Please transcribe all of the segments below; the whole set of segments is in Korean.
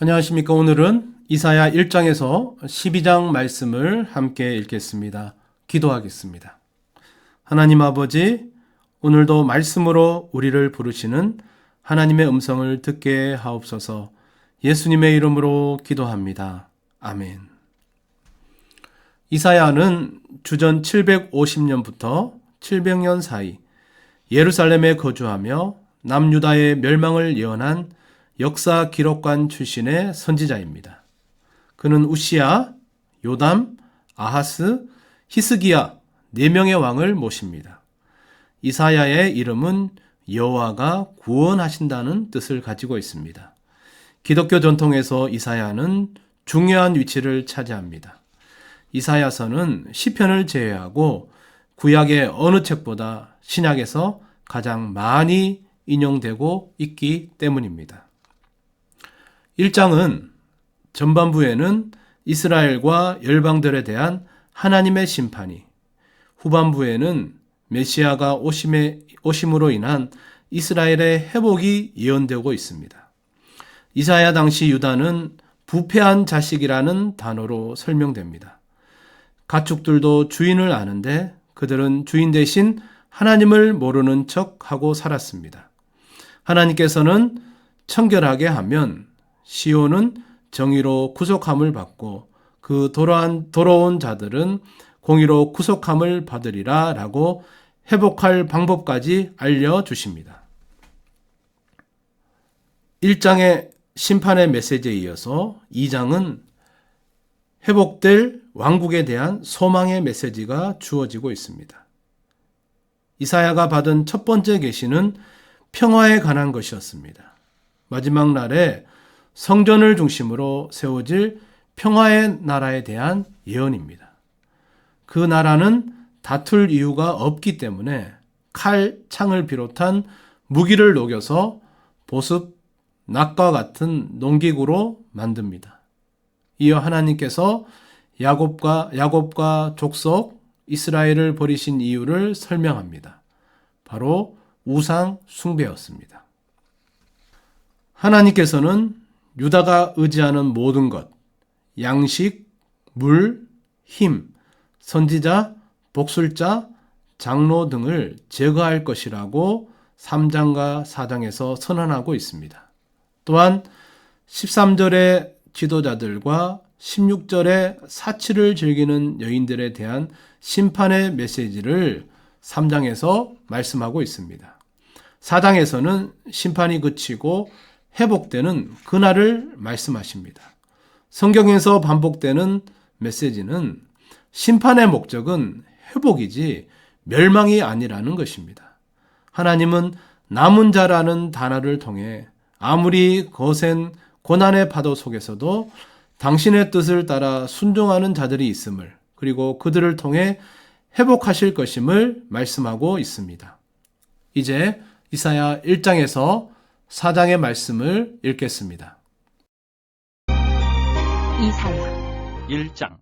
안녕하십니까. 오늘은 이사야 1장에서 12장 말씀을 함께 읽겠습니다. 기도하겠습니다. 하나님 아버지, 오늘도 말씀으로 우리를 부르시는 하나님의 음성을 듣게 하옵소서 예수님의 이름으로 기도합니다. 아멘. 이사야는 주전 750년부터 700년 사이 예루살렘에 거주하며 남유다의 멸망을 예언한 역사 기록관 출신의 선지자입니다. 그는 우시야, 요담, 아하스, 히스기야 네 명의 왕을 모십니다. 이사야의 이름은 여호와가 구원하신다는 뜻을 가지고 있습니다. 기독교 전통에서 이사야는 중요한 위치를 차지합니다. 이사야서는 시편을 제외하고 구약의 어느 책보다 신약에서 가장 많이 인용되고 있기 때문입니다. 1장은 전반부에는 이스라엘과 열방들에 대한 하나님의 심판이, 후반부에는 메시아가 오심에, 오심으로 인한 이스라엘의 회복이 예언되고 있습니다. 이사야 당시 유다는 부패한 자식이라는 단어로 설명됩니다. 가축들도 주인을 아는데 그들은 주인 대신 하나님을 모르는 척 하고 살았습니다. 하나님께서는 청결하게 하면 시온은 정의로 구속함을 받고 그 돌아온, 돌아온 자들은 공의로 구속함을 받으리라 라고 회복할 방법까지 알려주십니다. 1장의 심판의 메시지에 이어서 2장은 회복될 왕국에 대한 소망의 메시지가 주어지고 있습니다. 이사야가 받은 첫 번째 계시는 평화에 관한 것이었습니다. 마지막 날에 성전을 중심으로 세워질 평화의 나라에 대한 예언입니다. 그 나라는 다툴 이유가 없기 때문에 칼, 창을 비롯한 무기를 녹여서 보습, 낙과 같은 농기구로 만듭니다. 이어 하나님께서 야곱과 야곱과 족속 이스라엘을 버리신 이유를 설명합니다. 바로 우상 숭배였습니다. 하나님께서는 유다가 의지하는 모든 것, 양식, 물, 힘, 선지자, 복술자, 장로 등을 제거할 것이라고 3장과 4장에서 선언하고 있습니다. 또한 13절의 지도자들과 16절의 사치를 즐기는 여인들에 대한 심판의 메시지를 3장에서 말씀하고 있습니다. 4장에서는 심판이 그치고 회복되는 그날을 말씀하십니다. 성경에서 반복되는 메시지는 심판의 목적은 회복이지 멸망이 아니라는 것입니다. 하나님은 남은 자라는 단어를 통해 아무리 거센 고난의 파도 속에서도 당신의 뜻을 따라 순종하는 자들이 있음을 그리고 그들을 통해 회복하실 것임을 말씀하고 있습니다. 이제 이사야 1장에서 4장의 말씀을 읽겠습니다. 이사야. 1장.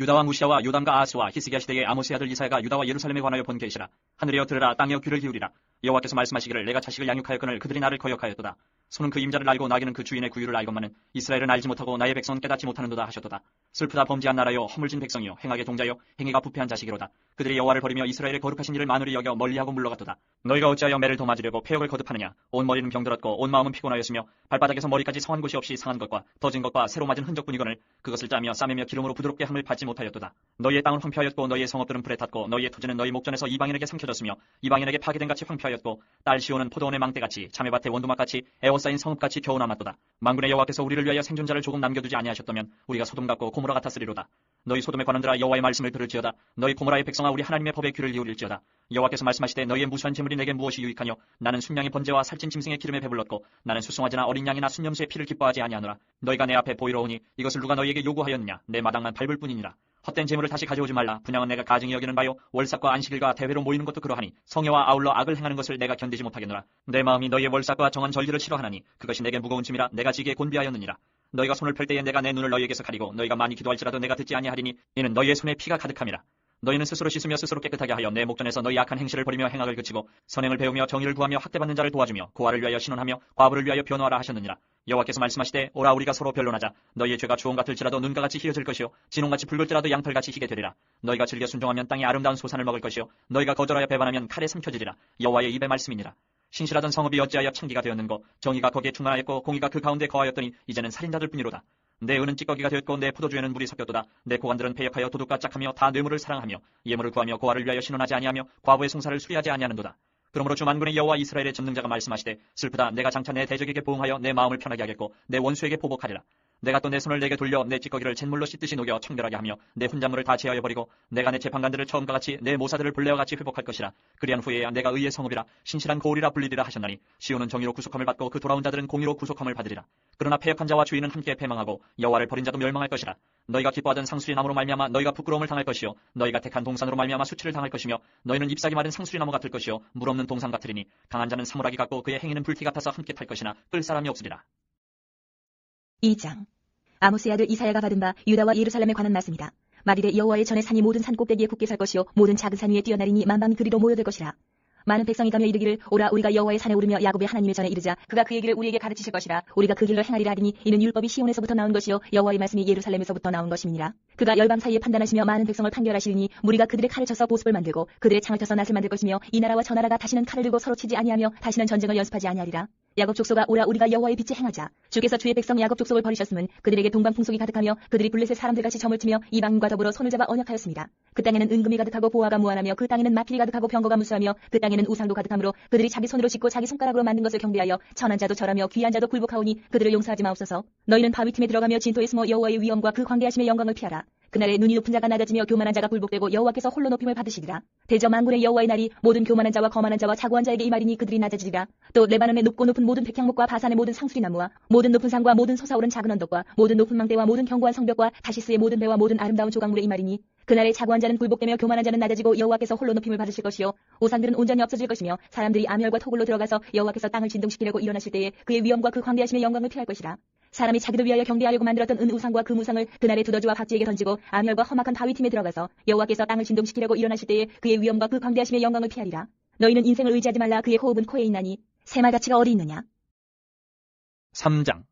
유다와 무시아와 요담과 아스와 히스기야 시대의 아모스의 아들 이사야가 유다와 예루살렘에 관하여 본 계시라. 하늘이여 들으라 땅이여 귀를 기울이라. 여호와께서 말씀하시기를 내가 자식을 양육하였거늘 그들이 나를 거역하였도다 손은 그 임자를 알고 나귀는 그 주인의 구유를 알건만은 이스라엘은 알지 못하고 나의 백성은 깨닫지 못하는도다 하셨도다. 슬프다 범죄한 나라여 허물진 백성이여 행하게 동자여 행위가 부패한 자식이로다. 그들이 여호와를 버리며 이스라엘의 거룩하신 일을 만으리 여겨 멀리하고 물러갔도다. 너희가 어찌하여 매를 도맞으려고 폐역을 거듭하느냐? 온 머리는 병들었고 온 마음은 피곤하였으며 발바닥에서 머리까지 성한 곳이 없이 상한 것과 더진 것과 새로 맞은 흔적뿐이거늘 그것을 짜며 싸매며 기름으로 부드럽게 함을 받지 못하였도다. 너희의 땅은 황폐하였고 너희의 성읍들은 불에 탔고 너희의 토지는 너희 목전에서 이방인에게 삼켜졌으며 이방인에게 파괴된 같이 황폐하였고 딸 시온은 포도원의 망대같이 자매밭의 원두막같이 에워 싸인 성읍같이 겨우 남았도다. 만군의 여호와께서 우리를 위하여 생존자를 조금 남겨두지 아니하셨다면 우리가 소돔 같고 고모라 같았으리로다. 너희 소돔에 관한들아 여호와의 말씀을 들을지어다. 너희 고모라의 백성아 우리 하나님의 법에 귀를 기울일지어다. 여호와께서 말씀하시되 너희의 무수한 재물이 내게 무엇이 유익하뇨? 나는 순양의 번제와 살찐 짐승의 기름에 배불렀고 나는 수송아지나 어린 양이나 순념수의 피를 기뻐하지 아니하노라. 너희가 내 앞에 보이러 오니 이것을 누가 너희에게 요구하였느냐? 내 마당만 밟을 뿐이니라 헛된 재물을 다시 가져오지 말라. 분양은 내가 가증히 여기는 바요. 월삭과 안식일과 대회로 모이는 것도 그러하니 성회와 아울러 악을 행하는 것을 내가 견디지 못하겠노라. 내 마음이 너희의 월삭과 정한 절기를 싫어하나니 그것이 내게 무거운 짐이라 내가 지기에 곤비하였느니라. 너희가 손을 펼 때에 내가 내 눈을 너희에게서 가리고 너희가 많이 기도할지라도 내가 듣지 아니하리니 이는 너희의 손에 피가 가득함이라 너희는 스스로 씻으며 스스로 깨끗하게 하여 내 목전에서 너희 악한 행실을 버리며 행악을 그치고 선행을 배우며 정의를 구하며 학대받는 자를 도와주며 고아를 위하여 신원하며 과부를 위하여 변호하라 하셨느니라. 여호와께서 말씀하시되 오라 우리가 서로 변론하자. 너희의 죄가 주홍 같을지라도 눈과 같이 희어질 것이요 진홍같이 붉을지라도 양털같이 희게 되리라. 너희가 즐겨 순종하면 땅의 아름다운 소산을 먹을 것이요 너희가 거절하여 배반하면 칼에 삼켜지리라. 여호와의 입의 말씀이니라. 신실하던 성읍이 어찌하여 창기가 되었는고 정의가 거기에 충만하였고 공의가 그 가운데 거하였더니 이제는 살인자들 뿐이로다. 내 은은 찌꺼기가 되었고 내 포도주에는 물이 섞였도다. 내 고관들은 패역하여 도둑과 짝하며 다 뇌물을 사랑하며 예물을 구하며 고아를 위하여 신원하지 아니하며 과부의 송사를 수리하지 아니하는도다. 그러므로 주만군의 여호와 이스라엘의 전능자가 말씀하시되 슬프다 내가 장차 내 대적에게 보응하여 내 마음을 편하게 하겠고 내 원수에게 보복하리라. 내가 또 내 손을 내게 돌려 내 찌꺼기를 잿물로 씻듯이 녹여 청결하게 하며 내 혼잣물을 다 제하여 버리고 내가 내 재판관들을 처음과 같이 내 모사들을 본래와 같이 회복할 것이라. 그리한 후에야 내가 의의 성읍이라 신실한 고울이라 불리리라 하셨나니 시온은 정의로 구속함을 받고 그 돌아온 자들은 공의로 구속함을 받으리라. 그러나 패역한 자와 주인은 함께 패망하고 여호와를 버린 자도 멸망할 것이라. 너희가 기뻐하던 상수리 나무로 말미암아 너희가 부끄러움을 당할 것이요 너희가 택한 동산으로 말미암아 수치를 당할 것이며 너희는 잎사귀 마른 상수리 나무 같을 것이요 물 없는 동산 같으리니 강한 자는 사물하기 같고 그의 행위는 불티 같아서 함께 탈 것이나 끌 사람이 없으리라. 2장 아모스의 아들 이사야가 받은 바 유다와 예루살렘에 관한 말씀이다. 말이래 여호와의 전에 산이 모든 산 꼭대기에 굳게 살 것이요 모든 작은 산 위에 뛰어나리니 만방이 그리로 모여들 것이라. 많은 백성이 가며 이르기를 오라 우리가 여호와의 산에 오르며 야곱의 하나님의 전에 이르자 그가 그의 길을 우리에게 가르치실 것이라 우리가 그 길로 행하리라 하리니 이는 율법이 시온에서부터 나온 것이요 여호와의 말씀이 예루살렘에서부터 나온 것임이니라 그가 열방 사이에 판단하시며 많은 백성을 판결하시리니 무리가 그들의 칼을 쳐서 보습을 만들고 그들의 창을 쳐서 낫을 만들 것이며 이 나라와 저 나라가 다시는 칼을 들고 서로 치지 아니하며 다시는 전쟁을 연습하지 아니하리라 야곱 족속아 오라 우리가 여호와의 빛에 행하자. 주께서 주의 백성 야곱 족속을 버리셨음은 그들에게 동방풍속이 가득하며 그들이 블레셋 사람들같이 점을 치며 이방인과 더불어 손을 잡아 언약하였습니다. 그 땅에는 은금이 가득하고 보화가 무한하며 그 땅에는 마필이 가득하고 병거가 무수하며 그 땅에는 우상도 가득하므로 그들이 자기 손으로 짓고 자기 손가락으로 만든 것을 경배하여 천한 자도 절하며 귀한 자도 굴복하오니 그들을 용서하지 마옵소서. 너희는 바위 틈에 들어가며 진토에 숨어 여호와의 위엄과 그 광대하심의 영광을 피하라 그날에 눈이 높은 자가 낮아지며 교만한 자가 굴복되고 여호와께서 홀로 높임을 받으시리라. 대저 만군의 여호와의 날이 모든 교만한 자와 거만한 자와 자고한 자에게 이 말이니 그들이 낮아지리라. 또 레바논의 높고 높은 모든 백향목과 바산의 모든 상수리 나무와 모든 높은 산과 모든 솟아오른 작은 언덕과 모든 높은 망대와 모든 견고한 성벽과 다시스의 모든 배와 모든 아름다운 조각물의 이 말이니 그날에 자고한 자는 굴복되며 교만한 자는 낮아지고 여호와께서 홀로 높임을 받으실 것이요 우상들은 온전히 없어질 것이며 사람들이 암혈과 토굴로 들어가서 여호와께서 땅을 진동시키려고 일어나실 때에 그의 위엄과 그 광대하심의 영광을 피할 것이라. 사람이 자기를 위하여 경배하려고 만들었던 은 우상과 그 무상을 그날에 두더지와 박쥐에게 던지고 암혈과 험악한 바위 틈에 들어가서 여호와께서 땅을 진동시키려고 일어나실 때에 그의 위엄과 그 광대하심의 영광을 피하리라. 너희는 인생을 의지하지 말라 그의 호흡은 코에 있나니 새말가치가 어디 있느냐. 3장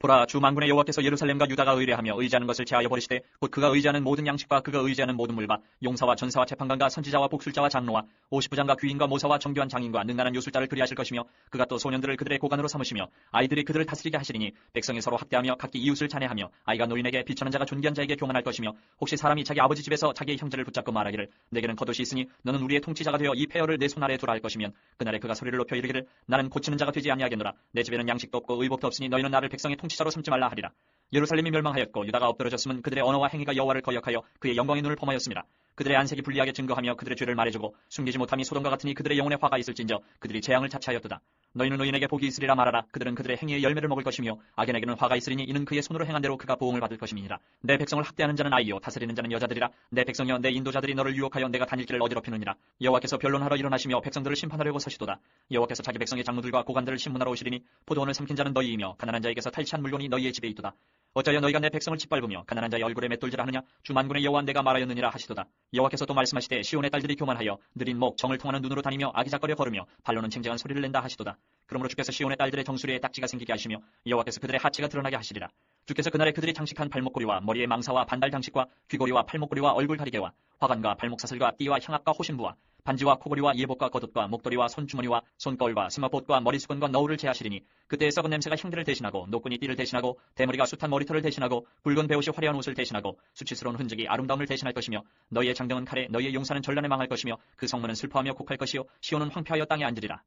보라 주 만군의 여호와께서 예루살렘과 유다가 의뢰하며 의지하는 것을 제하여 버리시되 곧 그가 의지하는 모든 양식과 그가 의지하는 모든 물과 용사와 전사와 재판관과 선지자와 복술자와 장로와 오십부장과 귀인과 모사와 정교한 장인과 능란한 요술자를 그리하실 것이며 그가 또 소년들을 그들의 고관으로 삼으시며 아이들이 그들을 다스리게 하시리니 백성이 서로 학대하며 각기 이웃을 잔해하며 아이가 노인에게 비천한 자가 존귀한 자에게 교만할 것이며 혹시 사람이 자기 아버지 집에서 자기의 형제를 붙잡고 말하기를 내게는 겉옷이 있으니 너는 우리의 통치자가 되어 이 폐허를 내 손 아래에 두라 할 것이면 그날에 그가 소리를 높여 이르기를 나는 고치는 자가 되지 아니하겠노라. 내 집에는 양식도 없고 의복도 없으니 너희는 나를 백성의 통 치자로 삼지 말라 하리라 예루살렘이 멸망하였고 유다가 엎드러졌으면 그들의 언어와 행위가 여호와를 거역하여 그의 영광의 눈을 범하였습니다. 그들의 안색이 불리하게 증거하며 그들의 죄를 말해주고 숨기지 못함이 소돔과 같으니 그들의 영혼에 화가 있을진저 그들이 재앙을 자처하였도다. 너희는 의인에게 복이 있으리라 말하라. 그들은 그들의 행위의 열매를 먹을 것이며 악인에게는 화가 있으리니 이는 그의 손으로 행한 대로 그가 보응을 받을 것임이니라. 내 백성을 학대하는 자는 아이요 다스리는 자는 여자들이라. 내 백성이여 내 인도자들이 너를 유혹하여 내가 다닐 길을 어지럽히느니라. 여호와께서 변론하러 일어나시며 백성들을 심판하려고 서시도다. 여호와께서 자기 백성의 장로들과 고관들을 신문하러 오시리니 포도원을 삼킨 자는 너희이며 가난한 자에게서 탈취한 물건이 너희의 집에 있도다. 어찌하여 너희가 내 백성을 짓밟으며 가난한 자의 얼굴에 맷돌질을 하느냐? 주만군의 여호와 내가 말하였느니라 하시도다. 여호와께서 또 말씀하시되 시온의 딸들이 교만하여 느린 목 정을 통하는 눈으로 다니며 아기작거려 걸으며 발로는 쟁쟁한 소리를 낸다 하시도다. 그러므로 주께서 시온의 딸들의 정수리에 딱지가 생기게 하시며 여호와께서 그들의 하체가 드러나게 하시리라. 주께서 그날에 그들이 장식한 발목고리와 머리에 망사와 반달 장식과 귀고리와 팔목고리와 얼굴 다리개와 화관과 발목 사슬과 띠와 향압과 호신부와 반지와 코고리와 예복과 겉옷과 목도리와 손주머니와 손거울과 스마봇과 머리수건과 너울을 제하시리니 그때의 썩은 냄새가 향기를 대신하고 노끈이 띠를 대신하고 대머리가 숱한 머리털을 대신하고 붉은 배옷이 화려한 옷을 대신하고 수치스러운 흔적이 아름다움을 대신할 것이며 너희의 장정은 칼에 너희의 용사는 전란에 망할 것이며 그 성문은 슬퍼하며 곡할 것이요 시온은 황폐하여 땅에 앉으리라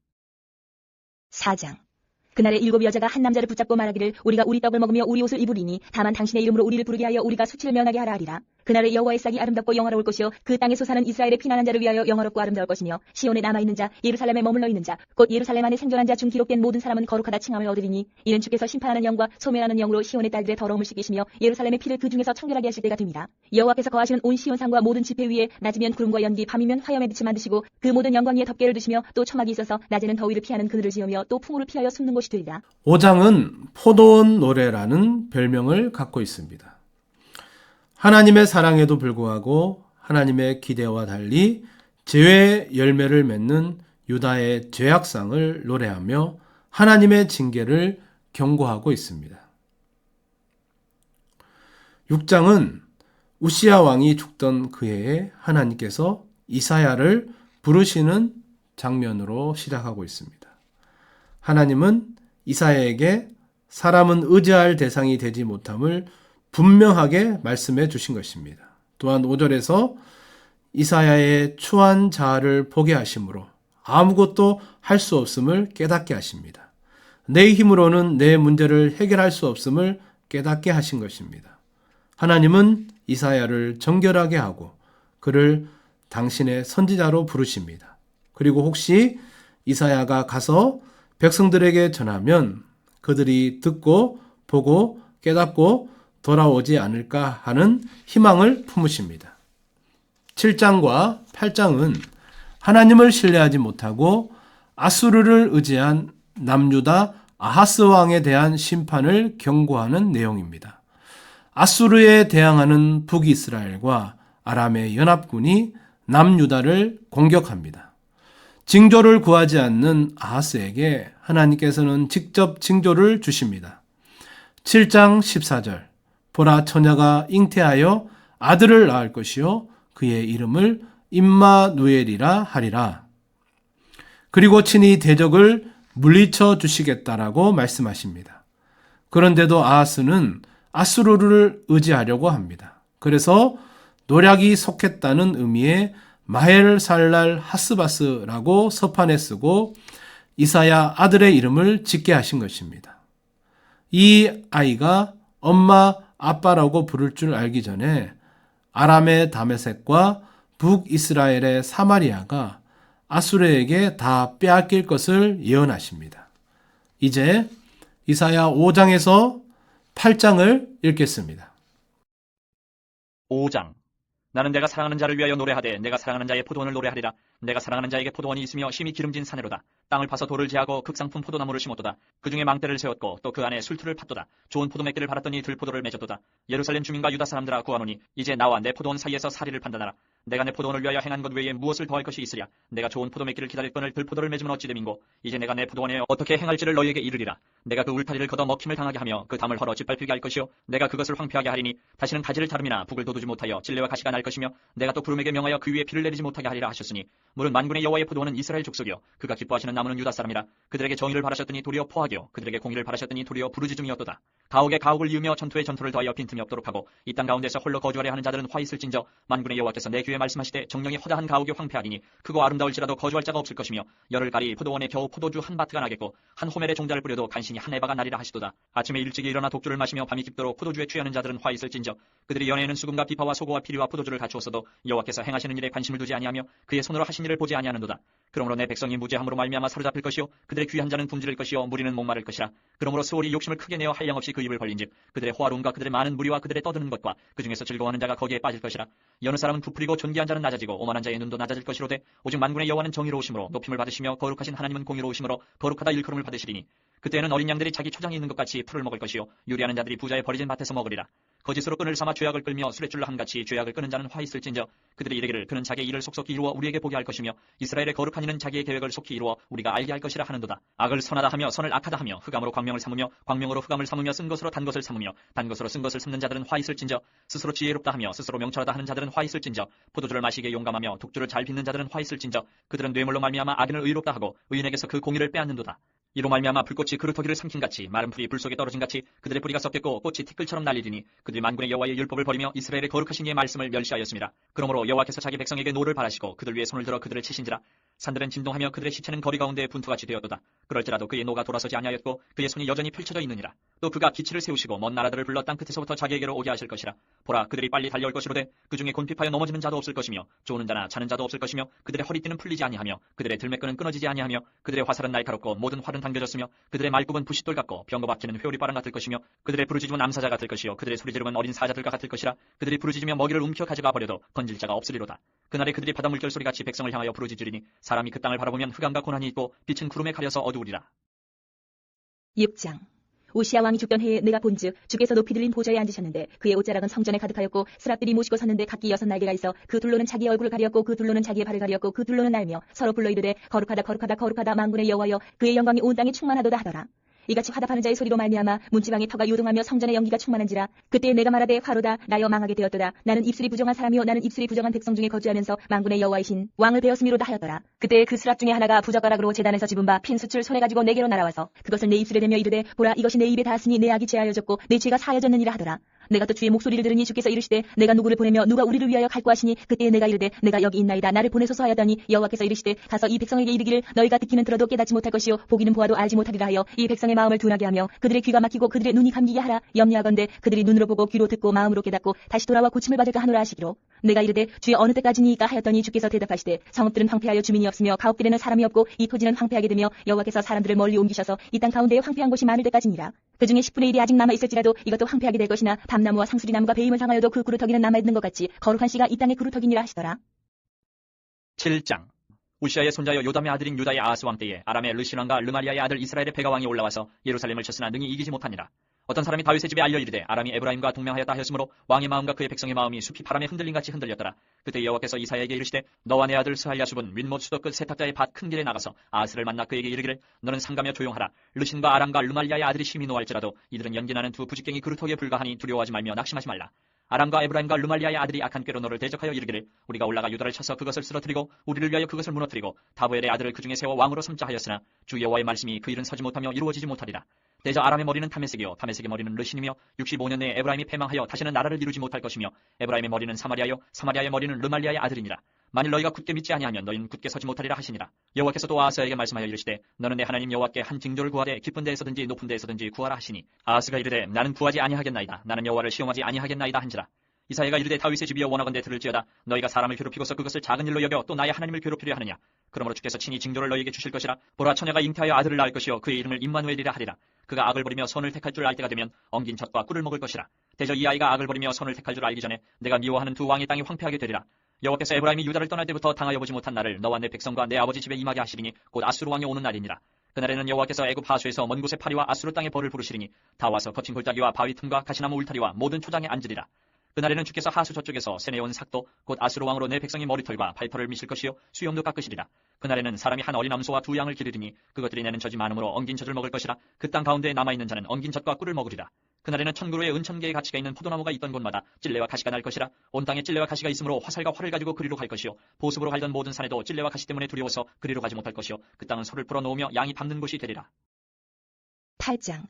4장 그날에 일곱 여자가 한 남자를 붙잡고 말하기를 우리가 우리 떡을 먹으며 우리 옷을 입으리니 다만 당신의 이름으로 우리를 부르게 하여 우리가 수치를 면하게 하라 하리라. 그날에 여호와의 싹이 아름답고 영화로울 것이요 그 땅에 솟아는 이스라엘의 피난한 자를 위하여 영화롭고 아름다울 것이며 시온에 남아 있는 자 예루살렘에 머물러 있는 자 곧 예루살렘 안에 생존한 자 중 기록된 모든 사람은 거룩하다 칭함을 얻으리니 이는 주께서 심판하는 영과 소멸하는 영으로 시온의 딸들의 더러움을 씻기시며 예루살렘의 피를 그 중에서 청결하게 하실 때가 됩니다. 여호와께서 거하시는 온 시온 산과 모든 지폐 위에 낮이면 구름과 연기 밤이면 화염의 빛을 만드시고 그 모든 영광 위에 덮개를 두시며 또 초막이 있어서 낮에는 더위를 피하는 그늘을 지으며 또 풍우를 피하여 숨는 곳이 되리라. 5장은 포도원 노래라는 별명을 갖고 있습니다. 하나님의 사랑에도 불구하고 하나님의 기대와 달리 죄의 열매를 맺는 유다의 죄악상을 노래하며 하나님의 징계를 경고하고 있습니다. 6장은 우시아 왕이 죽던 그 해에 하나님께서 이사야를 부르시는 장면으로 시작하고 있습니다. 하나님은 이사야에게 사람은 의지할 대상이 되지 못함을 분명하게 말씀해 주신 것입니다. 또한 5절에서 이사야의 추한 자아를 보게 하심으로 아무것도 할 수 없음을 깨닫게 하십니다. 내 힘으로는 내 문제를 해결할 수 없음을 깨닫게 하신 것입니다. 하나님은 이사야를 정결하게 하고 그를 당신의 선지자로 부르십니다. 그리고 혹시 이사야가 가서 백성들에게 전하면 그들이 듣고 보고 깨닫고 돌아오지 않을까 하는 희망을 품으십니다. 7장과 8장은 하나님을 신뢰하지 못하고 아수르를 의지한 남유다 아하스 왕에 대한 심판을 경고하는 내용입니다. 아수르에 대항하는 북이스라엘과 아람의 연합군이 남유다를 공격합니다. 징조를 구하지 않는 아하스에게 하나님께서는 직접 징조를 주십니다. 7장 14절 보라 처녀가 잉태하여 아들을 낳을 것이요 그의 이름을 임마누엘이라 하리라. 그리고 친히 대적을 물리쳐 주시겠다라고 말씀하십니다. 그런데도 아하스는 아수르를 의지하려고 합니다. 그래서 노략이 속했다는 의미의 마헬 살랄 하스바스라고 서판에 쓰고 이사야 아들의 이름을 짓게 하신 것입니다. 이 아이가 엄마 아빠라고 부를 줄 알기 전에 아람의 다메섹과 북이스라엘의 사마리아가 아수르에게 다 빼앗길 것을 예언하십니다. 이제 이사야 5장에서 8장을 읽겠습니다. 5장 나는 내가 사랑하는 자를 위하여 노래하되 내가 사랑하는 자의 포도원을 노래하리라 내가 사랑하는 자에게 포도원이 있으며 심히 기름진 산으로다. 땅을 파서 돌을 제하고 극상품 포도나무를 심었도다. 그 중에 망대를 세웠고 또 그 안에 술틀을 팠도다. 좋은 포도맥기를 바랐더니 들포도를 맺었도다. 예루살렘 주민과 유다 사람들아 구하노니 이제 나와 내 포도원 사이에서 사리를 판단하라. 내가 내 포도원을 위하여 행한 것 외에 무엇을 더할 것이 있으랴? 내가 좋은 포도맥기를 기다릴 건을 들포도를 맺으면 어찌 됨인고? 이제 내가 내 포도원에 어떻게 행할지를 너희에게 이르리라. 내가 그 울타리를 걷어 먹힘을 당하게 하며 그 담을 헐어 짓밟히게 할 것이요. 내가 그것을 황폐하게 하리니 다시는 가지를 다름이나 북을 돋우지 못하여 찔레와 가시가 날 것이며 내가 또 구름에게 명하여 그 위에 비를 내리지 못하게 하리라 하셨으니 물은 만군의 여호와의 포도원은 이스라엘 족속이요. 그가 기뻐하시는 나무는 유다 사람이라. 그들에게 정의를 바라셨더니 도리어 포하기요. 그들에게 공의를 바라셨더니 도리어 부르짖음이었도다. 가옥에 가옥을 이으며 전투에 전투를 더하여 빈틈이 없도록 하고 이 땅 가운데서 홀로 거주하려 하는 자들은 화 있을진저 만군의 여호와께서 내 귀에 말씀하시되 정령이 허다한 가옥이 황폐하리니 크고 아름다울지라도 거주할 자가 없을 것이며 열을 가리 포도원에 겨우 포도주 한 바트가 나겠고 한 호멜의 종자를 뿌려도 간신히 한 에바가 나리라 하시도다. 아침에 일찍이 일어나 독주를 마시며 밤이 깊도록 포도주에 취하는 자들은 화 있을진저 그들이 연애에는 수금과 비파와 소고와 피리와 포도주를 갖추었어도 여호와께서 행하시는 일에 관심을 두지 아니하며 그의 손으로 하신 일을 보지 아니하는도다. 그러므로 내 백성이 무죄함으로 말미암아 사로잡힐 것이요 그들의 귀한 자는 굶주릴 것이요 무리는 목마를 것이라. 그러므로 스올이 욕심을 크게 내어 한량없이 그 입을 벌린즉 그들의 호화로움과 그들의 많은 무리와 그들의 떠드는 것과 그 중에서 즐거워하는 자가 거기에 빠질 것이라. 여느 사람은 부풀이고 존귀한 자는 낮아지고 오만한 자의 눈도 낮아질 것이로되 오직 만군의 여호와는 정의로우심으로 높임을 받으시며 거룩하신 하나님은 공의로우심으로 거룩하다 일컬음을 받으시리니 그때는 어린 양들이 자기 초장에 있는 것 같이 풀을 먹을 것이요 유리하는 자들이 부자의 버리진 밭에서 먹으리라. 거짓으로 끈을 삼아 죄악을 끌며 수레줄로 함같이 죄악을 끄는 자는 화 있을진저 그들이 이르기를 그는 자기의 일을 속속히 이루어 우리에게 보게 할 것이 며 이스라엘의 거룩한 이는 자기의 계획을 속히 이루어 우리가 알게 할 것이라 하는도다. 악을 선하다 하며 선을 악하다 하며 흑암으로 광명을 삼으며 광명으로 흑암을 삼으며 쓴 것으로 단 것을 삼으며 단 것으로 쓴 것을 삼는 자들은 화 있을진저 스스로 지혜롭다 하며 스스로 명철하다 하는 자들은 화 있을진저 포도주를 마시기에 용감하며 독주를 잘 빚는 자들은 화 있을진저 그들은 뇌물로 말미암아 악인을 의롭다 하고 의인에게서 그 공의를 빼앗는도다 이로 말미암아 불꽃이 그루터기를 삼킨 같이 마른 풀이 불 속에 떨어진 같이 그들의 뿌리가 썩겠고 꽃이 티끌처럼 날리리니 그들이 만군의 여호와의 율법을 버리며 이스라엘의 거룩하신 이의 말씀을 멸시하였습니다. 그러므로 여호와께서 자기 백성에게 노를 바라시고 그들 위에 손을 들어 그들을 치신지라 산들은 진동하며 그들의 시체는 거리 가운데 분투같이 되었도다. 그럴지라도 그의 노가 돌아서지 아니하였고 그의 손이 여전히 펼쳐져 있느니라. 또 그가 기치를 세우시고 먼 나라들을 불러 땅 끝에서부터 자기에게로 오게 하실 것이라. 보라 그들이 빨리 달려올 것이로되 그 중에 곤핍하여 넘어지는 자도 없을 것이며 조는 자나 자는 자도 없을 것이며 그들의 허리띠는 풀리지 아니하며 그들의 들매끈은 끊어지지 아니하며 그들의 화살은 날카롭고 모든 활은 당겨졌으며 그들의 말굽은 부싯돌 같고 병거 박히는 회오리바람 같을 것이며 그들의 부르짖음은 암사자 같을 것이요 그들의 소리지름은 어린 사자들과 같을 것이라 그들이 부르짖으며 먹이를 움켜 가져가 버려도 건질 자가 없으리로다. 그날에 그들이 바다 물결 소리 같이 백성을 향하여 부르짖으리니 사람이 그 땅을 바라보면 흑암과 고난이 있고 빛은 구름에 가려서 어두우리라. 6장 우시아 왕이 죽던 해에 내가 본즉 주께서 높이 들린 보좌에 앉으셨는데 그의 옷자락은 성전에 가득하였고 스랍들이 모시고 섰는데 각기 여섯 날개가 있어 그 둘로는 자기 얼굴을 가리었고 그 둘로는 자기의 발을 가리었고 그 둘로는 날며 서로 불러 이르되 거룩하다 거룩하다 거룩하다 만군의 여호와여 그의 영광이 온 땅에 충만하도다 하더라 이같이 화답하는 자의 소리로 말미암아 문지방의 터가 요동하며 성전의 연기가 충만한지라 그때 내가 말하되 화로다 나여 망하게 되었도다 나는 입술이 부정한 사람이요 나는 입술이 부정한 백성 중에 거주하면서 만군의 여호와이신 왕을 배웠음이로다 하였더라. 그때 그 스랍 중에 하나가 부젓가락으로 재단에서 집은 바핀 숯을 손에 가지고 내게로 날아와서 그것을 내 입술에 대며 이르되 보라 이것이 내 입에 닿았으니 내 악이 제하여졌고 내 죄가 사하여졌느니라 하더라 내가 또 주의 목소리를 들으니 주께서 이르시되 내가 누구를 보내며 누가 우리를 위하여 갈고 하시니 그때 내가 이르되 내가 여기 있나이다. 나를 보내소서 하였더니 여호와께서 이르시되 가서 이 백성에게 이르기를 너희가 듣기는 들어도 깨닫지 못할 것이요 보기는 보아도 알지 못하리라 하여 이 백성의 마음을 둔하게 하며 그들의 귀가 막히고 그들의 눈이 감기게 하라 염려하건대 그들이 눈으로 보고 귀로 듣고 마음으로 깨닫고 다시 돌아와 고침을 받을까 하노라 하시기로. 내가 이르되 주의 어느 때까지니까 하였더니 주께서 대답하시되 성읍들은 황폐하여 주민이 없으며 가옥들에는 사람이 없고 이 토지는 황폐하게 되며 여호와께서 사람들을 멀리 옮기셔서 이 땅 가운데에 황폐한 곳이 많을 때까지니라 그 중에 10분의 1이 아직 남아 있을지라도 이것도 황폐하게 될 것이나 밤나무와 상수리나무가 배임을 당하여도 그 그루터기는 남아 있는 것 같이 거룩한 씨가 이 땅의 그루터기니라 하시더라 7장 우시아의 손자여 요담의 아들인 유다의 아하스 왕 때에 아람의 르신 왕과 르마리아의 아들 이스라엘의 베가 왕이 올라와서 예루살렘을 쳤으나 능히 이기지 못하니라. 어떤 사람이 다윗의 집에 알려 이르되 아람이 에브라임과 동맹하였다 하였으므로 왕의 마음과 그의 백성의 마음이 숲이 바람에 흔들린 같이 흔들렸더라. 그때 여호와께서 이사야에게 이르시되 너와 내 아들 스할야숲은 윗못 수도 끝 세탁자의 밭 큰 길에 나가서 아하스를 만나 그에게 이르기를 너는 상가며 조용하라. 르신과 아람과 르말리아의 아들이 심히 노할지라도 이들은 연기나는 두 부직갱이 그루터기에 불과하니 두려워하지 말며 낙심하지 말라. 아람과 에브라임과 르말리아의 아들이 악한 꾀로 너를 대적하여 이르기를 우리가 올라가 유다를 쳐서 그것을 쓰러뜨리고 우리를 위하여 그것을 무너뜨리고 다보엘의 아들을 그 중에 세워 왕으로 삼자 하였으나 주 여호와의 말씀이 그 일은 서지 못하며 이루어지지 못하리라. 대저 아람의 머리는 타메색이요 타메색의 머리는 르신이며 65년 내에 에브라임이 패망하여 다시는 나라를 이루지 못할 것이며 에브라임의 머리는 사마리아요 사마리아의 머리는 르말리아의 아들이니라. 만일 너희가 굳게 믿지 아니하면 너희는 굳게 서지 못하리라 하시니라. 여호와께서 또 아하스에게 말씀하여 이르시되 너는 내 하나님 여호와께 한 징조를 구하되 깊은 데에서든지 높은 데에서든지 구하라 하시니 아하스가 이르되 나는 구하지 아니하겠나이다. 나는 여호와를 시험하지 아니하겠나이다 한지라. 이사야가 이르되 다윗의 집이여 원하건대 들을지어다. 너희가 사람을 괴롭히고서 그것을 작은 일로 여겨 또 나의 하나님을 괴롭히려 하느냐? 그러므로 주께서 친히 징조를 너희에게 주실 것이라. 보라 처녀가 잉태하여 아들을 낳을 것이요 그의 이름을 임마누엘이라 하리라. 그가 악을 버리며 선을 택할 줄 알 때가 되면 엉긴 젖과 꿀을 먹을 것이라. 대저 이 아이가 악을 버리며 선을 택할 줄 알기 전에 내가 미워하는 두 왕의 땅이 황폐하게 되리라. 여호와께서 에브라임이 유다를 떠날 때부터 당하여 보지 못한 날을 너와 내 백성과 내 아버지 집에 임하게 하시리니 곧 아수르 왕이 오는 날이니라. 그날에는 여호와께서 애굽 하수에서 먼 곳의 파리와 아수르 땅의 벌을 부르시리니 다 와서 거친 골짜기와 바위 틈과 가시나무 울타리와 모든 초장에 앉으리라 그날에는 주께서 하수 저쪽에서 세내온 삭도 곧 아수르 왕으로 내 백성의 머리털과 발털을 미실 것이요 수염도 깎으시리라. 그날에는 사람이 한 어린 암소와 두 양을 기르리니 그것들이 내는 젖이 많으므로 엉긴 젖을 먹을 것이라. 그 땅 가운데 남아 있는 자는 엉긴 젖과 꿀을 먹으리라. 그날에는 천그루의 은천 개의 가치가 있는 포도나무가 있던 곳마다 찔레와 가시가 날 것이라. 온 땅에 찔레와 가시가 있으므로 화살과 활을 가지고 그리로 갈 것이요 보습으로 갈던 모든 산에도 찔레와 가시 때문에 두려워서 그리로 가지 못할 것이요 그 땅은 소를 풀어 놓으며 양이 밟는 곳이 되리라. 8장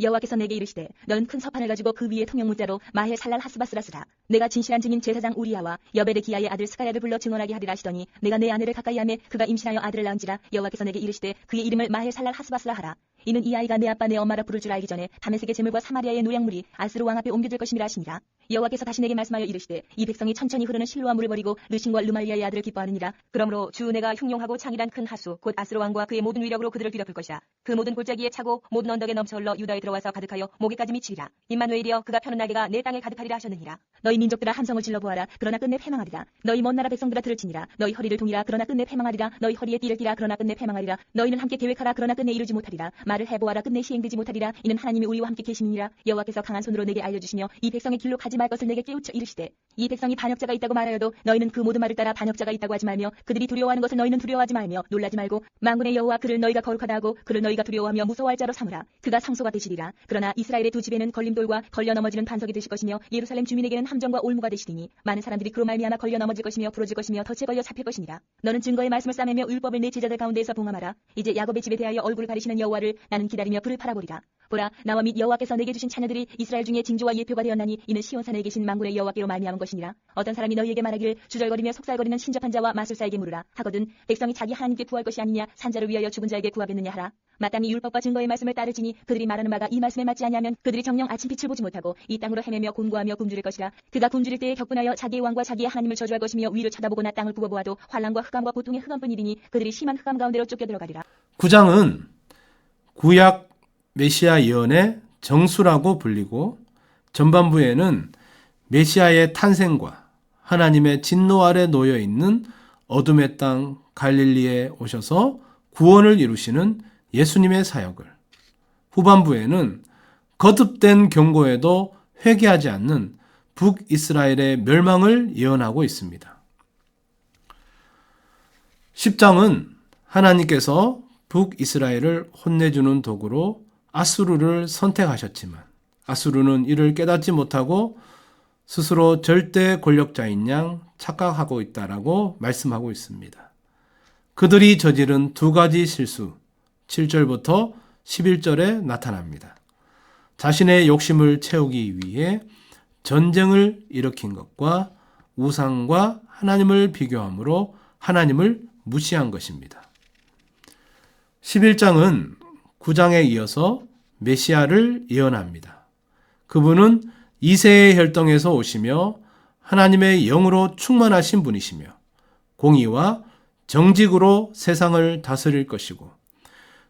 여호와께서 내게 이르시되 너는 큰 서판을 가지고 그 위에 통영문자로 마헬 살랄 하스바스라 쓰라 내가 진실한 증인 제사장 우리야와 여벨의 기아의 아들 스가랴를 불러 증언하게 하리라 하시더니 내가 내 아내를 가까이 하매 그가 임신하여 아들을 낳은지라 여호와께서 내게 이르시되 그의 이름을 마헬 살랄 하스바스라 하라 이는 이 아이가 내 아빠 내 엄마라 부를 줄 알기 전에 다메섹의 재물과 사마리아의 노약물이 아스루 왕 앞에 옮겨질 것임이라 하시니라 여호와께서 다시 내게 말씀하여 이르시되 이 백성이 천천히 흐르는 실로와 물을 버리고 르신과 르말리아의 아들을 기뻐하느니라. 그러므로 주 내가 흉용하고 창이란 큰 하수 곧 아스루 왕과 그의 모든 위력으로 그들을 뒤덮을 것이라. 그 모든 골짜기에 차고 모든 언덕에 넘쳐 흘러 유다에 들어와서 가득하여 목에까지 미치리라. 임마누엘이여 그가 펴는 날개가 내 땅에 가득하리라 하셨느니라. 너희 민족들아 함성을 질러 보아라. 그러나 끝내 패망하리라. 너희 먼 나라 백성들아 들을지니라. 너희 허리를 동이라. 그러나 끝내 패망하리라. 너희 허리에 띠를 띠라. 그러나 끝내 패망하리라. 너희는 함께 계획하라. 그러나 끝내 이루지 못하리라 말을 해보아라. 끝내 시행되지 못하리라. 이는 하나님이 우리와 함께 계심이니라. 여호와께서 강한 손으로 내게 알려주시며 이 백성의 길로 가지 말 것을 내게 깨우쳐 이르시되 이 백성이 반역자가 있다고 말하여도 너희는 그 모든 말을 따라 반역자가 있다고 하지 말며 그들이 두려워하는 것을 너희는 두려워하지 말며 놀라지 말고 만군의 여호와 그를 너희가 거룩하다 하고 그를 너희가 두려워하며 무서워할 자로 삼으라. 그가 상소가 되시리라. 그러나 이스라엘의 두 집에는 걸림돌과 걸려 넘어지는 반석이 되실 것이며 예루살렘 주민에게는 함정과 올무가 되시리니 많은 사람들이 그로 말미암아 걸려 넘어질 것이며 부러질 것이며 덫에 걸려 잡힐 것이니라. 너는 증거의 말씀을 싸매며 율법을 내 제자들 가운데에서 봉함하라. 이제 야곱의 집에 대하여 얼굴을 가리시는 여호와를 나는 기다리며 그를 바라보리라. 보라 나와 및 여호와께서 내게 주신 자녀들이 이스라엘 중에 징조와 예표가 되었나니 이는 시온산에 계신 만군의 여호와께로 말미암은 것이니라. 어떤 사람이 너희에게 말하기를 주절거리며 속살거리는 신접한 자와 마술사에게 물으라. 하거든 백성이 자기 하나님께 구할 것이 아니냐 산자를 위하여 죽은 자에게 구하겠느냐 하라. 마땅히 율법과 증거의 말씀을 따르지니 그들이 말하는 바가 이 말씀에 맞지 아니하면 그들이 정령 아침 빛을 보지 못하고 이 땅으로 헤매며 곤고하며 굶주릴 것이라. 그가 굶주릴 때에 격분하여 자기의 왕과 자기의 하나님을 저주할 것이며 위를 쳐다보고 나 땅을 굽어보아도 환란과 흑암과 고통의 흑암뿐이니 그들이 심한 흑암 가운데로 쫓겨 들어가리라. 9장은 구약 메시아 예언의 정수라고 불리고 전반부에는 메시아의 탄생과 하나님의 진노 아래 놓여 있는 어둠의 땅 갈릴리에 오셔서 구원을 이루시는 예수님의 사역을 후반부에는 거듭된 경고에도 회개하지 않는 북이스라엘의 멸망을 예언하고 있습니다. 10장은 하나님께서 북이스라엘을 혼내주는 도구로 아수르를 선택하셨지만 아수르는 이를 깨닫지 못하고 스스로 절대 권력자인 양 착각하고 있다라고 말씀하고 있습니다. 그들이 저지른 두 가지 실수 7절부터 11절에 나타납니다. 자신의 욕심을 채우기 위해 전쟁을 일으킨 것과 우상과 하나님을 비교함으로 하나님을 무시한 것입니다. 11장은 9장에 이어서 메시아를 예언합니다. 그분은 이세의 혈통에서 오시며 하나님의 영으로 충만하신 분이시며 공의와 정직으로 세상을 다스릴 것이고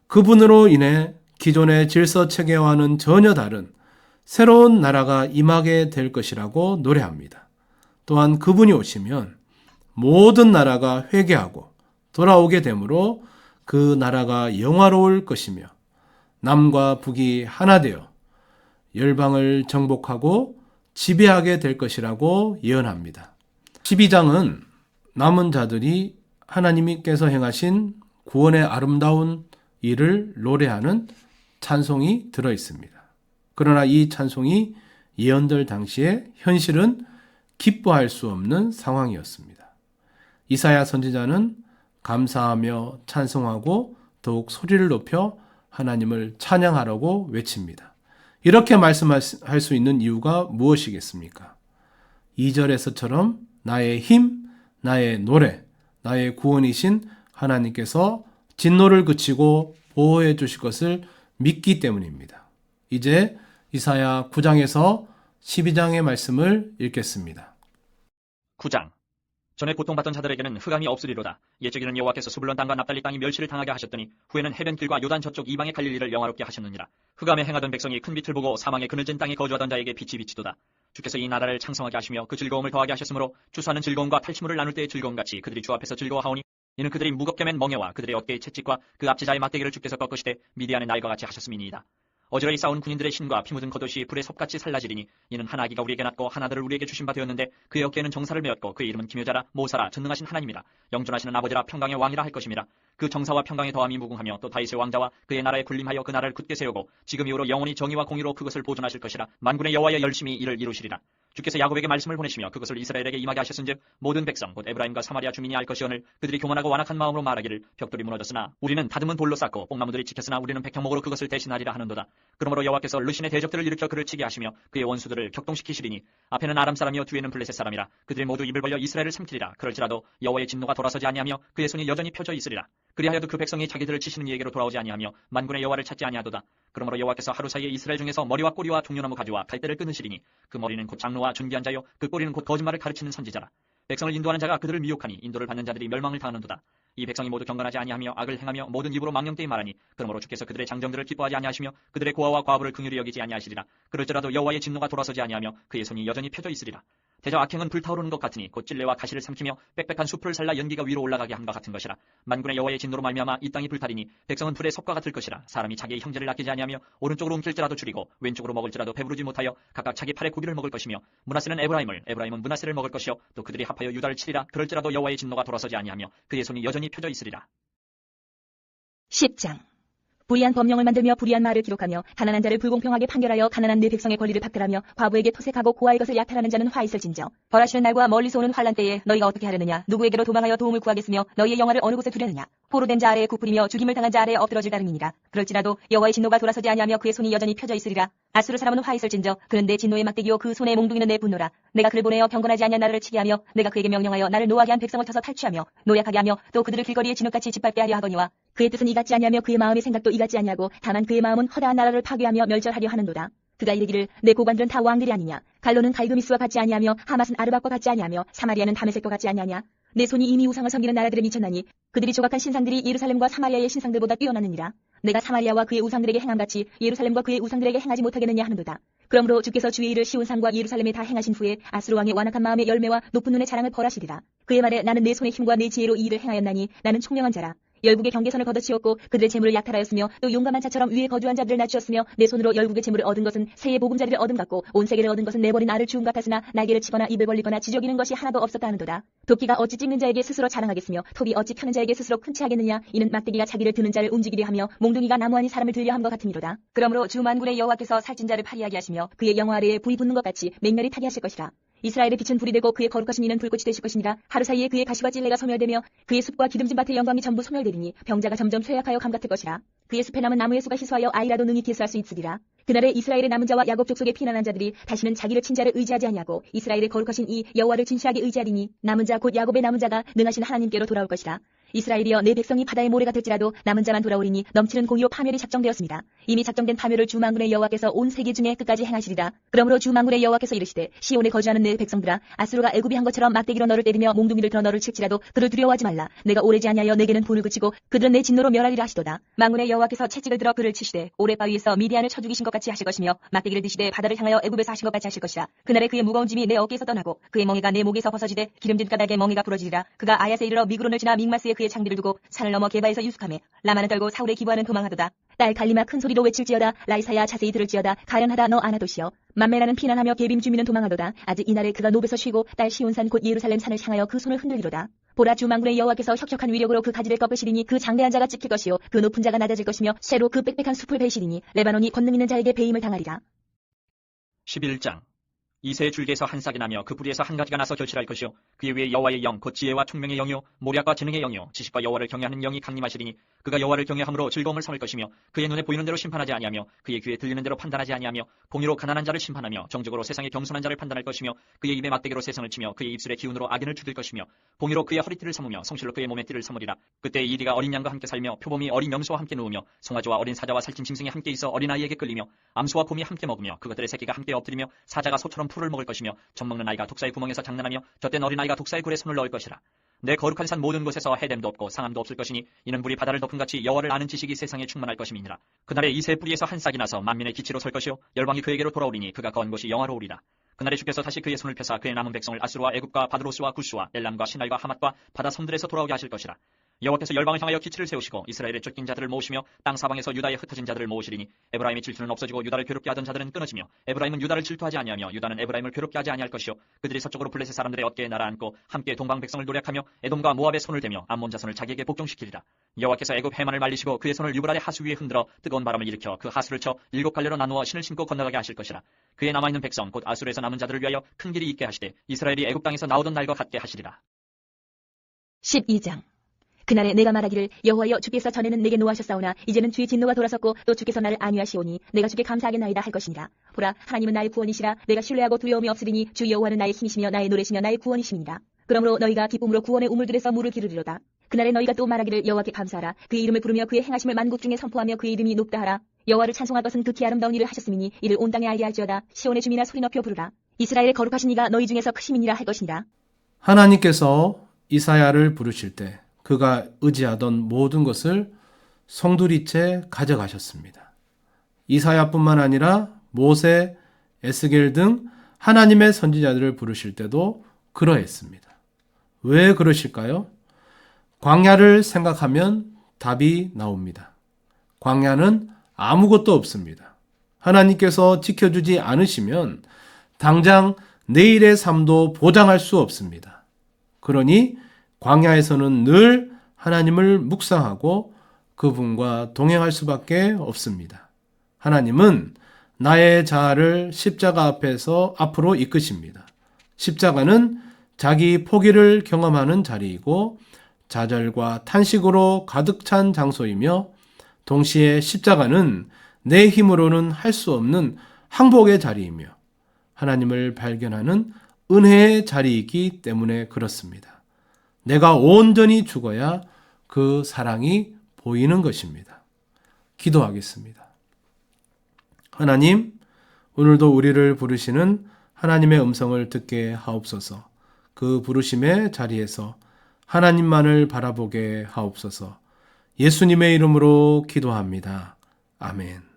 그분으로 인해 기존의 질서 체계와는 전혀 다른 새로운 나라가 임하게 될 것이라고 노래합니다. 또한 그분이 오시면 모든 나라가 회개하고 돌아오게 되므로 그 나라가 영화로울 것이며 남과 북이 하나 되어 열방을 정복하고 지배하게 될 것이라고 예언합니다. 12장은 남은 자들이 하나님께서 행하신 구원의 아름다운 일을 노래하는 찬송이 들어 있습니다. 그러나 이 찬송이 예언들 당시에 현실은 기뻐할 수 없는 상황이었습니다. 이사야 선지자는 감사하며 찬송하고 더욱 소리를 높여 하나님을 찬양하라고 외칩니다. 이렇게 말씀할 수 있는 이유가 무엇이겠습니까? 2절에서처럼 나의 힘, 나의 노래, 나의 구원이신 하나님께서 진노를 그치고 보호해 주실 것을 믿기 때문입니다. 이제 이사야 9장에서 12장의 말씀을 읽겠습니다. 9장 전에 고통받던 자들에게는 흑암이 없으리로다. 옛적에는 여호와께서 수불론 땅과 납달리 땅이 멸시를 당하게 하셨더니 후에는 해변 길과 요단 저쪽 이방의 갈릴리를 영화롭게 하셨느니라. 흑암에 행하던 백성이 큰 빛을 보고 사망의 그늘진 땅에 거주하던 자에게 빛이 비치도다. 주께서 이 나라를 창성하게 하시며 그 즐거움을 더하게 하셨으므로 주수하는 즐거움과 탈취물을 나눌 때의 즐거움같이 그들이 주 앞에서 즐거워하오니 이는 그들이 무겁게 맨 멍에와 그들의 어깨의 채찍과 그 앞지자의 막대기를 주께서 꺾으시되 미디안의 날과 같이 하셨음이니이다. 어지러이 싸운 군인들의 신과 피 묻은 겉옷이 불에 섭같이 살라지리니 이는 한 아기가 우리에게 낳고 한 아들을 우리에게 주신 바 되었는데 그의 어깨에는 정사를 메었고 그의 이름은 기묘자라 모사라 전능하신 하나님이라 영존하시는 아버지라 평강의 왕이라 할 것임이라 그 정사와 평강의 더함이 무궁하며 또 다윗의 왕자와 그의 나라에 군림하여 그 나라를 굳게 세우고 지금 이후로 영원히 정의와 공의로 그것을 보존하실 것이라 만군의 여호와의 열심히 이를 이루시리라 주께서 야곱에게 말씀을 보내시며 그것을 이스라엘에게 임하게 하셨은즉 모든 백성 곧 에브라임과 사마리아 주민이 알 것이오늘 그들이 교만하고 완악한 마음으로 말하기를 벽돌이 무너졌으나 우리는 다듬은 돌로 쌓고 뽕나무들이 지켰으나 우리는 백향목으로 그것을 대신하리라 하는도다 그러므로 여호와께서 르신의 대적들을 일으켜 그를 치게 하시며 그의 원수들을 격동시키시리니 앞에는 아람 사람이요 뒤에는 블레셋 사람이라 그들이 모두 입을 벌려 이스라엘을 삼키리라. 그럴지라도 여호와의 진노가 돌아서지 아니하며 그의 손이 여전히 펴져 있으리라. 그리하여도 그 백성이 자기들을 치시는 이에게로 돌아오지 아니하며 만군의 여호와를 찾지 아니하도다. 그러므로 여호와께서 하루 사이에 이스라엘 중에서 머리와 꼬리와 종려나무 가지와 갈대를 끊으시리니 그 머리는 곧 장로와 준비한 자요 그 꼬리는 곧 거짓말을 가르치는 선지자라. 백성을 인도하는 자가 그들을 미혹하니 인도를 받는 자들이 멸망을 당하는도다 이 백성이 모두 경건하지 아니하며 악을 행하며 모든 입으로 망령되이 말하니 그러므로 주께서 그들의 장정들을 기뻐하지 아니하시며 그들의 고아와 과부를 긍휼히 여기지 아니하시리라. 그럴지라도 여호와의 진노가 돌아서지 아니하며 그의 손이 여전히 펴져 있으리라 대저 악행은 불타오르는 것 같으니 곧 찔레와 가시를 삼키며 빽빽한 숲을 살라 연기가 위로 올라가게 함과 같은 것이라. 만군의 여호와의 진노로 말미암아 이 땅이 불타리니 백성은 불의 섭과 같을 것이라. 사람이 자기의 형제를 아끼지 아니하며 오른쪽으로 움킬지라도 줄이고 왼쪽으로 먹을지라도 배부르지 못하여 각각 자기 팔의 고기를 먹을 것이며 문하세는 에브라임을 에브라임은 문하세를 먹을 것이요. 또 그들이 합하여 유다를 치리라. 그럴지라도 여호와의 진노가 돌아서지 아니하며 그의 손이 여전히 펴져 있으리라. 10장 불의한 법령을 만들며 불의한 말을 기록하며 가난한 자를 불공평하게 판결하여 가난한 내 백성의 권리를 박탈하며 과부에게 토색하고 고아의 것을 약탈하는 자는 화 있을 진저. 벌하시는 날과 멀리서 오는 환란 때에 너희가 어떻게 하려느냐? 누구에게로 도망하여 도움을 구하겠으며 너희의 영화를 어느 곳에 두려느냐? 포로된 자 아래에 굽으리며 죽임을 당한 자 아래에 엎드러질 따름이니라. 그럴지라도 여호와의 진노가 돌아서지 아니하며 그의 손이 여전히 펴져 있으리라. 아수르 사람은 화 있을 진저. 그는 내 진노의 막대기요 그 손에 몽둥이는 내 분노라. 내가 그를 보내어 경건하지 아니한 나라를 치게 하며 내가 그에게 명령하여 나를 노하게 한 백성을 쳐서 탈취하며 노약하게 하며 또 그들을 길거리에 진흙같이 짓밟게 하려 하거니와 그의 뜻은 이같지 아니하며 그의 마음의 생각도 이같지 아니하고 다만 그의 마음은 허다한 나라를 파괴하며 멸절하려 하는도다. 그가 이르기를 내 고관들은 다 왕들이 아니냐? 갈로는 갈그미스와 같지 아니하며 하맛은 아르박과 같지 아니하며 사마리아는 다메섹과 같지 아니하냐? 내 손이 이미 우상을 섬기는 나라들에 미쳤나니 그들이 조각한 신상들이 예루살렘과 사마리아의 신상들보다 뛰어나느니라. 내가 사마리아와 그의 우상들에게 행함같이 예루살렘과 그의 우상들에게 행하지 못하겠느냐 하는도다. 그러므로 주께서 주의 일을 시온산과 예루살렘에 다 행하신 후에 아수르 왕의 완악한 마음의 열매와 높은 눈의 자랑을 벌하시리라. 그의 말에 나는 내 손의 힘과 내 지혜로 이 일을 행하였나니 나는 총명한 자라 열국의 경계선을 걷어치웠고 그들의 재물을 약탈하였으며 또 용감한 자처럼 위에 거주한 자들을 낮추었으며 내 손으로 열국의 재물을 얻은 것은 새의 보금자리를 얻은 같고 온 세계를 얻은 것은 내버린 알을 주운 같았으나 날개를 치거나 입을 벌리거나 지저귀는 것이 하나도 없었다 하는도다. 도끼가 어찌 찍는 자에게 스스로 자랑하겠으며 톱이 어찌 펴는 자에게 스스로 큰치하겠느냐 이는 막대기가 자기를 드는 자를 움직이려 하며 몽둥이가 나무 아니 사람을 들려 함과 같음이로다. 그러므로 주 만군의 여호와께서 살찐 자를 파리하게 하시며 그의 영화 아래에 불이 붙는 것 같이 맹렬히 타게 하실 것이라. 이스라엘의 빛은 불이 되고 그의 거룩하신 이는 불꽃이 되실 것이니라 하루 사이에 그의 가시와 찔레가 소멸되며 그의 숲과 기름진 밭의 영광이 전부 소멸되리니 병자가 점점 쇠약하여 감 같을 것이라. 그의 숲에 남은 나무의 수가 희소하여 아이라도 능히 기수할 수 있으리라. 그날에 이스라엘의 남은 자와 야곱 족속에 피난한 자들이 다시는 자기를 친자를 의지하지 아니하고 이스라엘의 거룩하신 이 여호와를 진실하게 의지하리니 남은 자 곧 야곱의 남은 자가 능하신 하나님께로 돌아올 것이라 이스라엘이여 내 백성이 바다의 모래가 될지라도 남은 자만 돌아오리니 넘치는 공의로 파멸이 작정되었습니다. 이미 작정된 파멸을 주망군의 여호와께서 온 세계 중에 끝까지 행하시리라. 그러므로 주망군의 여호와께서 이르시되 시온에 거주하는 내 백성들아 아수르가 애굽이 한 것처럼 막대기로 너를 때리며 몽둥이를 들어 너를 칠지라도 그를 두려워하지 말라. 내가 오래지 아니하여 내게는 분을 그치고 그들은 내 진노로 멸하리라 하시도다. 망군의 여호와께서 채찍을 들어 그를 치시되 오래 바위에서 미디안을 쳐 죽이신 것 같이 하실 것이며 막대기를 드시되 바다를 향하여 애굽에서 하신 것 같이 하실 것이라. 그날에 그의 무거운 짐이 내 어깨에서 떠나고 그의 멍에가 내 목에서 벗어지되 기름진 까닭에 멍에가 부러지리라. 그가 아야세 이르러 미그론을 지나 믹마스에 그의 장비를 두고 산을 넘어 게바에서 유숙하며 라마는 떨고 사울의 기부하는 도망하도다. 딸 갈리마 큰 소리로 외칠지어다. 라이사야 자세히 들을지어다. 가련하다. 너 아나도시여 만메라는 피난하며 게빔 주민은 도망하도다. 아직 이날에 그가 노베서 쉬고 딸 시온산 곧 예루살렘 산을 향하여 그 손을 흔들리로다. 보라 주망군의 여호와께서 혁혁한 위력으로 그 가지를 꺾으시리니 그 장대한 자가 찍힐 것이요. 그 높은 자가 낮아질 것이며 새로 그 빽빽한 숲을 베시리니 레바논이 권능 있는 자에게 배임을 당하리라. 11장 이새의 줄기에서 한 싹이 나며 그 뿌리에서 한 가지가 나서 결실할 것이요. 그의 위에 여호와의 영 곧 지혜와 총명의 영이요 모략과 지능의 영이요 지식과 여호와를 경외하는 영이 강림하시리니 그가 여호와를 경외함으로 즐거움을 삼을 것이며 그의 눈에 보이는 대로 심판하지 아니하며 그의 귀에 들리는 대로 판단하지 아니하며 공의로 가난한 자를 심판하며 정적으로 세상의 겸손한 자를 판단할 것이며 그의 입에 맞대기로 세상을 치며 그의 입술의 기운으로 악인을 죽일 것이며 공의로 그의 허리띠를 삼으며 성실로 그의 몸에 띠를 삼으리라. 그때 이리가 어린 양과 함께 살며 표범이 어린 염소와 함께 누우며 송아지와 어린 사자와 살찐 짐승이 함께 있어 어린 아이에게 끌리며 암소와 곰이 함께 먹으며 그것들의 새끼가 함께 엎드리며 사자가 소처럼 풀을 먹을 것이며 젖 먹는 아이가 독사의 구멍에서 장난하며 젖된 어린아이가 독사의 굴에 손을 넣을 것이라. 내 거룩한 산 모든 곳에서 해됨도 없고 상함도 없을 것이니 이는 불이 바다를 덮은 같이 여호와를 아는 지식이 세상에 충만할 것임이니라. 그날에 이새 뿌리에서 한 싹이 나서 만민의 기치로 설 것이요 열방이 그에게로 돌아오리니 그가 거한 곳이 영화로우리라. 그날에 주께서 다시 그의 손을 펴사 그의 남은 백성을 아수르와 애굽과 바드로스와 구스와 엘람과 시날과 하맛과 바다 섬들에서 돌아오게 하실 것이라 여호와께서 열방을 향하여 기치를 세우시고 이스라엘의 쫓긴 자들을 모으시며 땅 사방에서 유다에 흩어진 자들을 모으시리니 에브라임의 질투는 없어지고 유다를 괴롭게 하던 자들은 끊어지며 에브라임은 유다를 질투하지 아니하며 유다는 에브라임을 괴롭게 하지 아니할 것이요 그들이 서쪽으로 블레셋 사람들의 어깨에 날아앉고 함께 동방 백성을 노력하며 에돔과 모압의 손을 대며 암몬 자손을 자기에게 복종시키리라. 여호와께서 애굽 해만을 말리시고 그의 손을 유브라데 하수 위에 흔들어 뜨거운 바람을 일으켜 그 하수를 쳐 일곱 갈래로 나누어 신을 신고 건너가게 하실 것이라. 그의 남아 있는 백성 곧 아수르에서 남은 자들을 위하여 큰 길이 있게 하시되 이스라엘이 애굽 땅에서 나오던 날과 같게 하시리라. 12장 그날에 내가 말하기를 여호와여 주께서 전에는 내게 노하셨사오나 이제는 주의 진노가 돌아섰고 또 주께서 나를 안위하시오니 내가 주께 감사하겠나이다 할 것이니라. 보라 하나님은 나의 구원이시라. 내가 신뢰하고 두려움이 없으리니 주 여호와는 나의 힘이시며 나의 노래시며 나의 구원이시니라 그러므로 너희가 기쁨으로 구원의 우물들에서 물을 기르리로다. 그날에 너희가 또 말하기를 여호와께 감사하라. 그의 이름을 부르며 그의 행하심을 만국 중에 선포하며 그의 이름이 높다 하라. 여호와를 찬송할 것은 극히 아름다운 일을 하셨음이니 이를 온 땅에 알게 할지어다. 시온의 주민아 소리 높여 부르라. 이스라엘의 거룩하신 이가 너희 중에서 크심이니라 할 것이니라. 하나님께서 이사야를 부르실 때 그가 의지하던 모든 것을 송두리째 가져가셨습니다. 이사야뿐만 아니라 모세, 에스겔 등 하나님의 선지자들을 부르실 때도 그러했습니다. 왜 그러실까요? 광야를 생각하면 답이 나옵니다. 광야는 아무것도 없습니다. 하나님께서 지켜주지 않으시면 당장 내일의 삶도 보장할 수 없습니다. 그러니 광야에서는 늘 하나님을 묵상하고 그분과 동행할 수밖에 없습니다. 하나님은 나의 자아를 십자가 앞에서 앞으로 이끄십니다. 십자가는 자기 포기를 경험하는 자리이고 좌절과 탄식으로 가득 찬 장소이며 동시에 십자가는 내 힘으로는 할 수 없는 항복의 자리이며 하나님을 발견하는 은혜의 자리이기 때문에 그렇습니다. 내가 온전히 죽어야 그 사랑이 보이는 것입니다. 기도하겠습니다. 하나님, 오늘도 우리를 부르시는 하나님의 음성을 듣게 하옵소서. 그 부르심의 자리에서 하나님만을 바라보게 하옵소서. 예수님의 이름으로 기도합니다. 아멘.